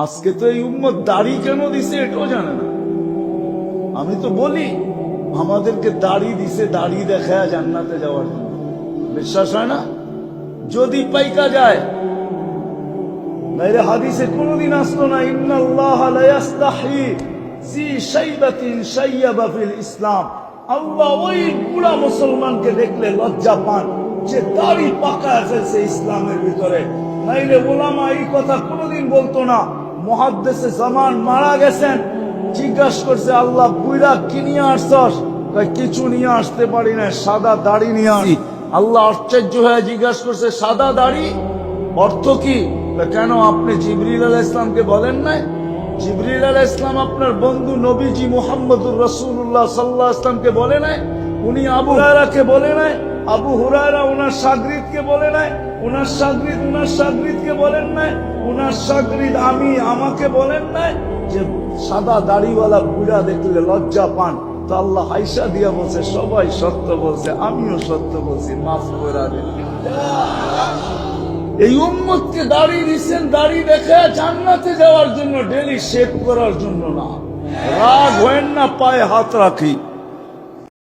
আজকে তো এই উম্মত দাড়ি কেন দিছে এটাও জানে না। আমি তো বলি, আমাদেরকে দাড়ি দিছে, দাড়ি দেখায় জান্নাতে যাওয়ার জন্য। বিশ্বাস হয় না? যদি পাইকা যায় নাইলে হাদিসে কোনোদিন আসতো না, ইন্নাল্লাহ লা ইয়াস্তাহি জি শাইবাতিন শাইয়াবা ফিল ইসলাম। আল্লাহ ওই বুড়া মুসলমানকে দেখলে লজ্জা পান যে দাড়ি পাকা ফেলছে ইসলামের ভিতরে। নাইলে ওলামা এই কথা কোনোদিন বলতো না। মহাদ্দেশে জামান মারা গেছেন। জিজ্ঞাসা করছে আল্লাহ বুইরা কি নিয়ে আসছস? কিছু নিয়ে আসতে পারি না সাদা দাড়ি নিয়ে আসি আল্লাহ আশ্চর্য হয়ে জিজ্ঞাসা করছে সাদা দাড়ি? অর্থ কি? কেন আপনি জিবরিল আলাহ ইসলামকে বলেন নাই? জিবরিল আলাহ ইসলাম আপনার বন্ধু নবীজি মোহাম্মদুর রসুল্লাহ সাল্লাহ ইসলামকে বলে নাই? উনি আবু বলে নাই? আবু হুরায়রা ওনার সাগরিদকে বলে নাই ওনার সাগরিদ ওনার সাগরিদকে বলেন নাই ওনার সাগরিদ আমি, আমাকে বলেন নাই যে সাদা দাড়িওয়ালা বুড়া দেখলে লজ্জা পান। তো আল্লাহ হাইসা দিয়া বলছে, সবাই সত্য বলছে, আমিও সত্য বলছি, মাফ করে এই উম্মতকে দাড়ি দিচ্ছেন দাড়ি দেখে জান্নাতে যাওয়ার জন্য ডেলি শেভ করার জন্য না। রাগ হয় না, পায়ে হাত রাখি।